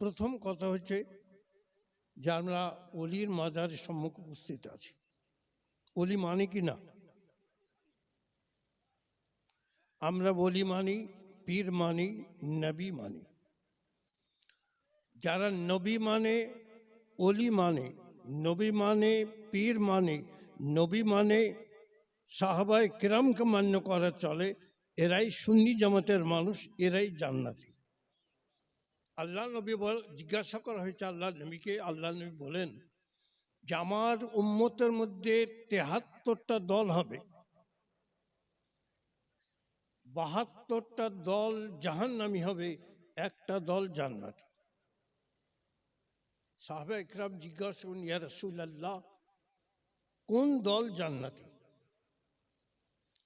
প্রথম কথা হচ্ছে যে আমরা অলির মাজারের সম্মুখে উপস্থিত আছি। অলি মানে কি না? আমরা বলি মানি, পীর মানি, নবী মানি। যারা নবী মানে অলি মানে নবী মানে পীর মানে নবী মানে সাহাবায় কিরামকে মান্য করা চলে, এরাই সুন্নি জামাতের মানুষ, এরাই জান্নাতি। আল্লাহ নবী বল, জিজ্ঞাসা করা হয়েছে আল্লাহ নবীকে আল্লাহ নবী বলেন যে আমার উম্মতের মধ্যে তেহাত্তরটা দল হবে। বাহাত্তরটা দল জাহান্নামী হবে, একটা দল জান্নাতি। সাহাবা ইকরাম জিজ্ঞাসা করুন ইয়া রসুল আল্লাহ কোন দল জান্নাতি?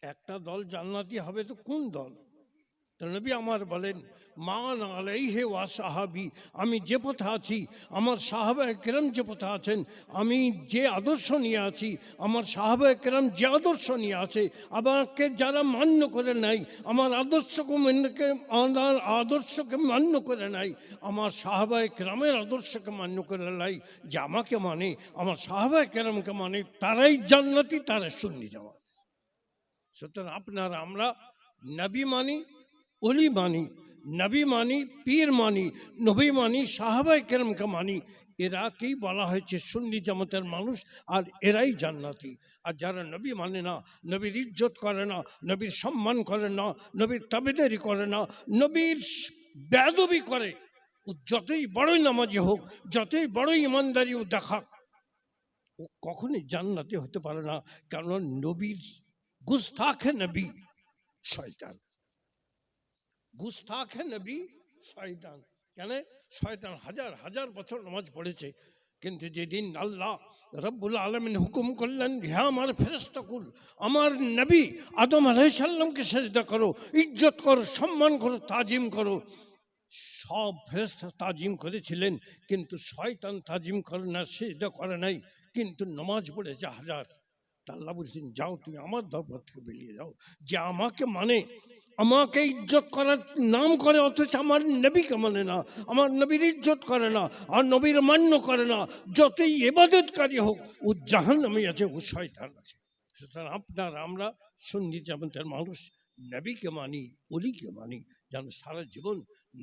একটা দল জান্নাতি হবে তো কোন দল? তো নবী আমার বলেন, মান আলাইহে ওয়া সাহাবি, আমি যে পথে আছি, আমার সাহাবা কেরাম যে পথে আছেন, আমি যে আদর্শ নিয়ে আছি, আমার সাহাবা কেরাম যে আদর্শ নিয়ে আছে, আমাকে যারা মান্য করে নাই, আমার আদর্শকে মান্যকে, আমার আদর্শকে মান্য করে নাই, আমার সাহাবা কেরামের আদর্শকে মান্য করে নাই, যে আমাকে মানে আমার সাহাবা কেরামকে মানে তারাই জান্নাতি তারা সুন্নি জামাত। সুতরাং আপনার, আমরা নবী মানি অলি মানি, নবী মানি, পীর মানি, নবী মানি সাহাবাই কেরমকে মানি। এরাকেই বলা হয়েছে? সুন্নি জামাতের মানুষ আর এরাই জান্নাতি। আর যারা নবী মানে না, নবীর ইজ্জত করে না, নবীর সম্মান করে না, নবীর তাবেদারি করে না, নবীর বেদবি করে, ও যতই বড়ই নামাজি হোক, যতই বড়ই ইমানদারি ও দেখাক, ও কখনই জান্নাতি হতে পারে না। কারণ নবীর গুস্তাখে নবী শয়তান। গুস্তাখে নবী শয়তান। কেন? শয়তান হাজার হাজার বছর নামাজ পড়েছে। কিন্তু যেদিন আল্লাহ রব্বুল আলমিন হুকুম করলেন হ্যাঁ আমার ফেরস্তাকুল আমার নবী আদম আলাইসাল্লামকে সেজদা করো, ইজ্জত করো, সম্মান করো, তাজিম করো। সব ফেরস্তা তাজিম করেছিলেন, কিন্তু শয়তান তাজিম করে না, সেজদা করে নাই। কিন্তু নমাজ পড়েছে হাজার। আল্লাহ বলছেন, যাও তুমি আমার দরবার থেকে বেরিয়ে যাও। যে আমাকে মানে আমাকে ইজ্জত করার নাম করে, অথচ আমার নবীকে মানে না, আমার নবীর ইজ্জত করে না, আর নবীর মান্য করে না, যতই এবাদতকারী হোক, ও জাহান নামে আছে, ও শয়তান আছে। সুতরাং আপনার, আমরা সন্ধি জামাতের মানুষ, নবীকে মানি অলিকে মানি, যেন সারা জীবন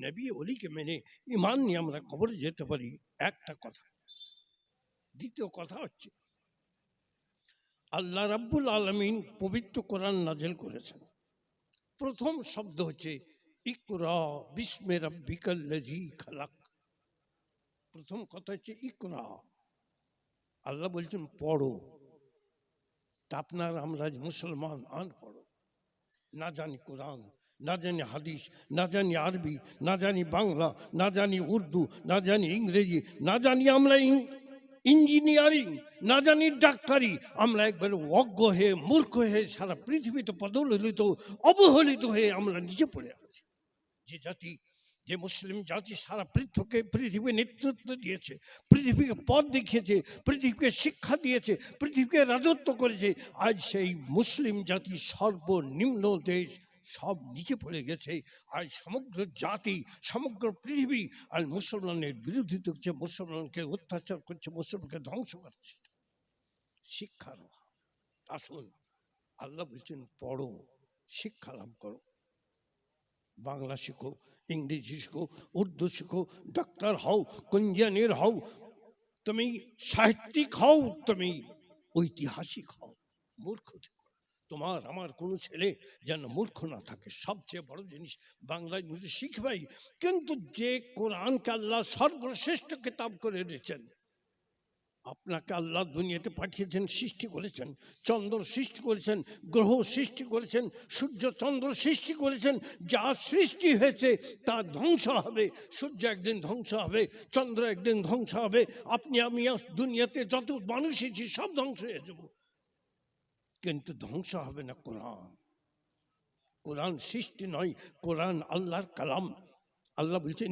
নবী অলিকে মেনে ইমান নিয়ে আমরা কবরে যেতে পারি, একটা কথা। দ্বিতীয় কথা হচ্ছে, আল্লাহ রাব্বুল আলমিন পবিত্র কোরআন নাজেল করেছেন। প্রথম শব্দ হচ্ছে, ইকরা বিস্মে রব্বিকাল্লাজি খালাক। প্রথম কথা হচ্ছে, ইকরা। আল্লাহ বলছেন, পড়ো। তা আপনার, আমরা মুসলমান আন পড়ো। না জানি কোরআন, না জানি হাদিস, না জানি আরবি, না জানি বাংলা, না জানি উর্দু, না জানি ইংরেজি, না জানি আমরা ইঞ্জিনিয়ারিং, না জানি ডাক্তারি। আমরা একবার অজ্ঞ হয়ে, মূর্খ হয়ে সারা পৃথিবীতে পদলিত, অবহেলিত হয়ে আমরা নিজে পড়ে আছি। যে জাতি, যে মুসলিম জাতি সারা পৃথ্বকে পৃথিবী নেতৃত্ব দিয়েছে, পৃথিবীকে পথ দেখিয়েছে, পৃথিবীকে শিক্ষা দিয়েছে, পৃথিবীকে রাজত্ব করেছে, আজ সেই মুসলিম জাতি সর্বনিম্ন দেশ সব নিচে পড়ে গেছে আর সমগ্র জাতি, সমগ্র পৃথিবী আর মুসলমানের বিরোধিতা করছে, মুসলমানকে অত্যাচার করছে, মুসলমানকে ধ্বংস করছে শিক্ষার। আসুন, আল্লাহ বলছেন, পড়ো, শিক্ষা লাভ করো বাংলা শিখো, ইংরেজি শিখো, উর্দু শিখো, ডাক্তার হও কুঞ্জানির হও, তুমি সাহিত্যিক হও, তুমি ঐতিহাসিক হও, মূর্খ। তোমার, আমার কোনো ছেলে যেন মূর্খ না থাকে। সবচেয়ে বড় জিনিস বাংলায় যদি শিখবাই। কিন্তু যে কোরআনকে আল্লাহ সর্বশ্রেষ্ঠ কিতাব করে দিয়েছেন আপনাকে আল্লাহ দুনিয়াতে পাঠিয়েছেন, সৃষ্টি করেছেন। চন্দ্র সৃষ্টি করেছেন, গ্রহ সৃষ্টি করেছেন, সূর্য চন্দ্র সৃষ্টি করেছেন, যা সৃষ্টি হয়েছে তা ধ্বংস হবে। সূর্য একদিন ধ্বংস হবে, চন্দ্র একদিন ধ্বংস হবে। আপনি, আমি দুনিয়াতে যত মানুষ এসেছি সব ধ্বংস হয়ে যাব। কিন্তু ধ্বংস হবে না কোরআন। কোরআন সৃষ্টি নয়, কোরআন আল্লাহর কালাম। আল্লাহ বলছে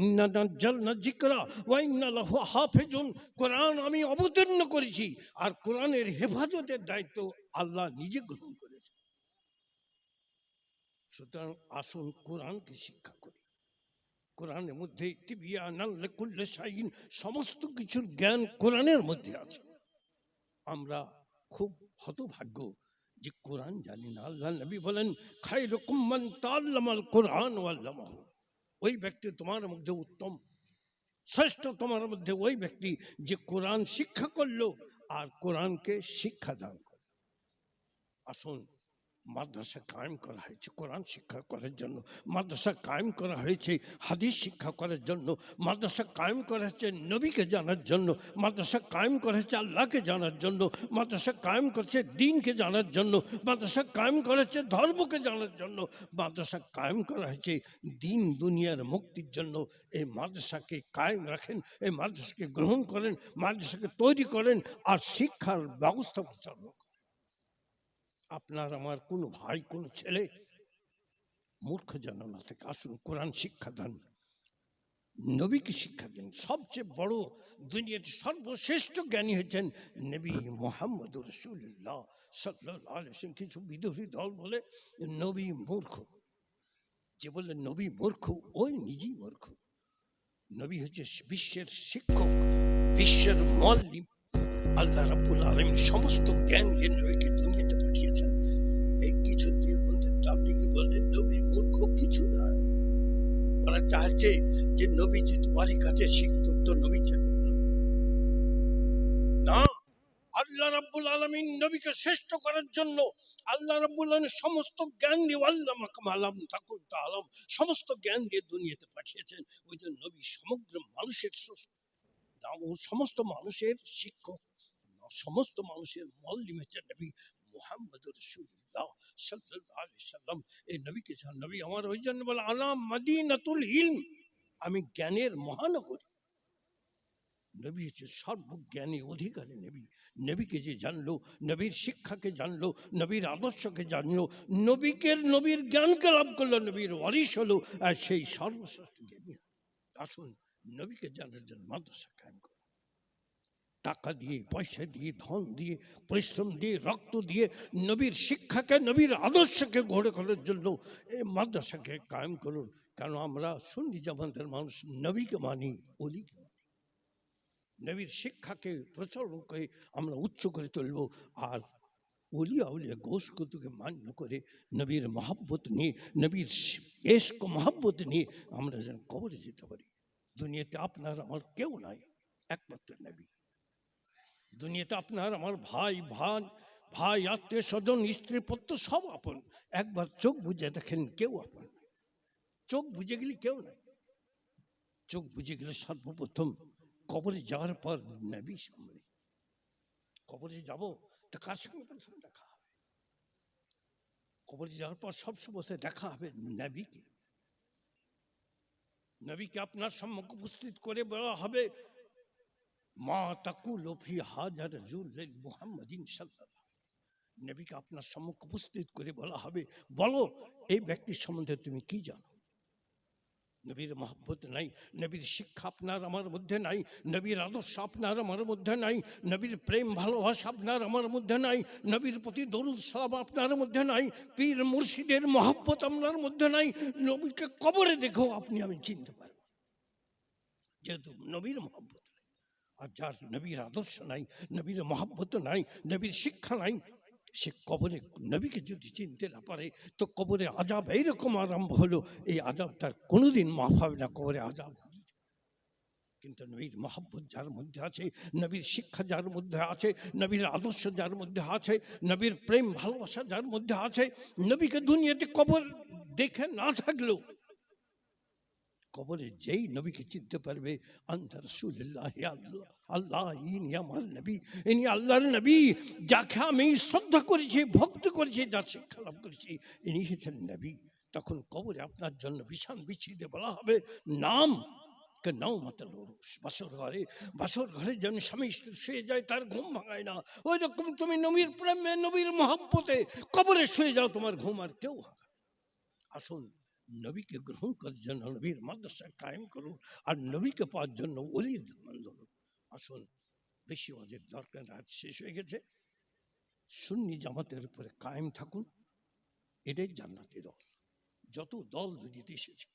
কোরআন আমি অবতীর্ণ করেছি, আর কোরআনের হেফাজতের দায়িত্ব আল্লাহ নিজে গ্রহণ করেছে সুতরাং আসুন কোরআনকে শিক্ষা করি। কোরআনের মধ্যে সমস্ত কিছুর জ্ঞান কোরআনের মধ্যে আছে। আমরা খুব হতভাগ্য যে কোরআন জানি না, আল্লাহ নবী বলেন, খায়রুকুম মান তাল্লামাল কোরআন আল্লাহ ওই ব্যক্তি তোমার মধ্যে উত্তম। শ্রেষ্ঠ তোমার মধ্যে ওই ব্যক্তি যে কোরআন শিক্ষা করল আর কোরআনকে শিক্ষা দান করল আসুন মাদ্রাসা কায়েম করা হয়েছে, কোরআন শিক্ষা করার জন্য। মাদ্রাসা কায়েম করা হয়েছে, হাদিস শিক্ষা করার জন্য। মাদ্রাসা কায়েম করা হয়েছে নবীকে জানার জন্য। মাদ্রাসা কায়েম করা হয়েছে আল্লাহকে জানার জন্য। মাদ্রাসা কায়েম করেছে দিনকে জানার জন্য। মাদ্রাসা কায়েম করা ধর্মকে জানার জন্য। মাদ্রাসা কায়েম করা হয়েছে দিন দুনিয়ার মুক্তির জন্য। এই মাদ্রাসাকে কায়েম রাখেন, এই মাদ্রাসাকে গ্রহণ করেন, মাদ্রাসাকে তৈরি করেন, আর শিক্ষার ব্যবস্থা চালু করেন। আপনার আমার কোনো ভাই, কোনো ছেলে মূর্খ যেন না থেকে আসুন, কোরআন শিক্ষা দেন, নবীকে শিক্ষা দেন। সবচেয়ে বড় দুনিয়াতে সর্বশ্রেষ্ঠ জ্ঞানী হচ্ছেন নবী মোহাম্মদ রসুল্লাহ সাল্লাম কিছু বিদ্রোহী দল বলে নবী মূর্খ। যে বলে নবী মূর্খ, ওই নিজেই মূর্খ। নবী হচ্ছে বিশ্বের শিক্ষক, বিশ্বের মল্লিম আল্লাহ রাব্বুল আলামিন সমস্ত জ্ঞান দিয়ে নবীকে দুনিয়াতে এই কিছু দিয়ে বলতে চারদিকে বলে নবী মূর্খ, কিছু না। ওরা চাইছে যে নবী যে তোমারই কাছে শিখত তো নবী যেত না, আল্লাহ রাব্বুল আলামিন নবীকে শ্রেষ্ঠ করার জন্য আল্লাহ রাব্বুল আলামিন সমস্ত জ্ঞান দিয়ে আল্লাহ আলাম তাকুন আলম সমস্ত জ্ঞান দিয়ে দুনিয়াতে পাঠিয়েছেন। ওই জন্য নবী সমগ্র মানুষের সমস্ত মানুষের শিক্ষক, সমস্ত মানুষের মল্লিম হচ্ছে নবী। মোহাম্মদ রসুল্লাহ আলাইহি সাল্লাম। এই নবীকে নবী আমার ওই জন্য বলে আনা মদিনাতুল ইলম আমি জ্ঞানের মহানগরী। নবী হচ্ছে সর্বজ্ঞানী, অধিকারী নবী। নবীকে যে জানলো, নবীর শিক্ষাকে জানলো, নবীর আদর্শকে জানলো নবীকে নবীর জ্ঞানকে লাভ করল, নবীর ওয়ারিশ হলো, আর সেই সর্বশ্রেষ্ঠ জ্ঞানী আসুন, নবীকে জানার জন্য মাদ্রাসা কায়েম টাকা দিয়ে, পয়সা দিয়ে, ধন দিয়ে, পরিশ্রম দিয়ে, রক্ত দিয়ে নবীর শিক্ষাকে, নবীর আদর্শকে গড়ে তোলার জন্য এই মাদ্রাসাকে কায়েম করুন। কারণ আমরা সুন্নি জামানদের মানুষ, নবীকে মানি, অলিকে নবীর শিক্ষাকে প্রচলন করে আমরা উচ্চ করে তুলব আর অলিয়া উলিয়া গোস কুতুকে মান্য করে নবীর মহাব্বত নিয়ে, নবীর এশক মহাব্বত নিয়ে আমরা যেন কবরে যেতে পারি। দুনিয়াতে আপনার, আমার কেউ নাই, একমাত্র নবী। দুনিয়াতে আপনার, আমার ভাই, ভান, ভাই, আত্মীয় স্বজন, স্ত্রী, পুত্র, সব আপন। একবার চোখ বুঝে দেখেন কেউ আপন চোখ বুঝে গেলে কেউ নাই। চোখ বুঝে গেলে সর্বপ্রথম কবরে যাওয়ার পর নবী সামনে। কবরে যাব তো কার সঙ্গে সঙ্গে দেখা হবে? কবরে যাওয়ার পর সব সময় দেখা হবে নবীকে। নবীকে আপনার সম্মুখে উপস্থিত করে বলা হবে মা তাকুল আপনার সম্মুখে উপস্থিত করে বলা হবে, বলো, এই ব্যক্তির সম্বন্ধে তুমি কি জানো? নবীর মহব্বত নাই, নবীর শিক্ষা আপনার আমার মধ্যে নাই, নবীর আদর্শ আপনার আমার মধ্যে নাই, নবীর প্রেম ভালোবাসা আপনার আমার মধ্যে নাই, নবীর প্রতি দরুদ সালাম আপনার মধ্যে নাই, পীর মুর্শিদের মহব্বত আপনার মধ্যে নাই, নবীকে কবরে দেখেও আপনি আমি চিনতে পারব যেহেতু নবীর মহব্বত আর যার নবীর আদর্শ নাই, নবীর মহব্বত নাই, নবীর শিক্ষা নাই। সে কবরে নবীকে যদি চিনতে না পারে, তো কবরে আজাব এইরকম আরম্ভ হলো। এই আজাব তার কোনোদিন মাফ হবে না, কবরে আজাব কিন্তু নবীর মহব্বত যার মধ্যে আছে, নবীর শিক্ষা যার মধ্যে আছে, নবীর আদর্শ যার মধ্যে আছে, নবীর প্রেম ভালোবাসা যার মধ্যে আছে, নবীকে দুনিয়াতে কবর দেখে না থাকলেও কবরে যেই নবীকে চিনতে পারবে আন্তা রসুল্লাহ আল্লাহ আল্লাহ, ইনি আমার নবী, ইনি আল্লাহর নবী, যাকে আমি শ্রদ্ধা করেছি, ভক্তি করেছি, যার শিক্ষা লাভ করেছি, ইনি হচ্ছেন নবী। তখন কবরে আপনার জন্য বিছান বিছিয়ে বলা হবে, নাম নাও মাতাল বাসর ঘরে বাসর ঘরে যেন স্বামী স্ত্রী শুয়ে যায়, তার ঘুম ভাঙায় না। ওই রকম তুমি নবীর প্রেমে, নবীর মহাব্বতে কবরে শুয়ে যাও, তোমার ঘুম আর কেউ ভাঙা আসুন নবীকে গ্রহণ করার জন্য নবীর মাদ্রাসা কায়েম করুন আর নবীকে পাওয়ার জন্য অলির ধরুন আসুন, বেশি ওদের দরকার রাত শেষ হয়ে গেছে। সুন্নি জামাতের উপরে কায়েম থাকুন। এটাই জান্নাতি দল যত দল দুর্নীতি এসেছে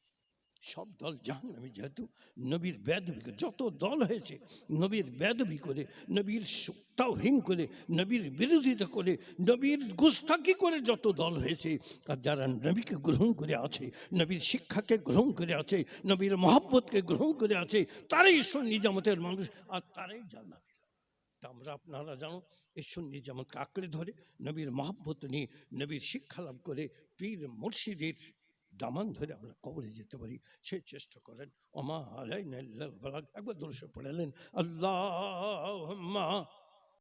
সব দল জাহান্নামী যেহেতু নবীর বেদবি যত দল হয়েছে নবীর বেদবি করে, নবীর তাওহীন করে, নবীর বিরোধিতা করে, নবীর গুস্তাকি করে যত দল হয়েছে, আর যারা নবীকে গ্রহণ করে আছে, নবীর শিক্ষাকে গ্রহণ করে আছে, নবীর মহাব্বতকে গ্রহণ করে আছে, তারাই ঈশ্বর নিজামতের মানুষ, আর তারাই জান্নাতি। তা আমরা আপনারা জানো, ঈশ্বর নিজামতকে আঁকড়ে ধরে, নবীর মহাব্বত নিয়ে, নবীর শিক্ষা লাভ করে, পীর মুর্শিদের দামান ধরে আমরা কবরে যেতে পারি। সে চেষ্টা করেন অমা আলাই একবার দর্শক পড়ালেন আল্লাহ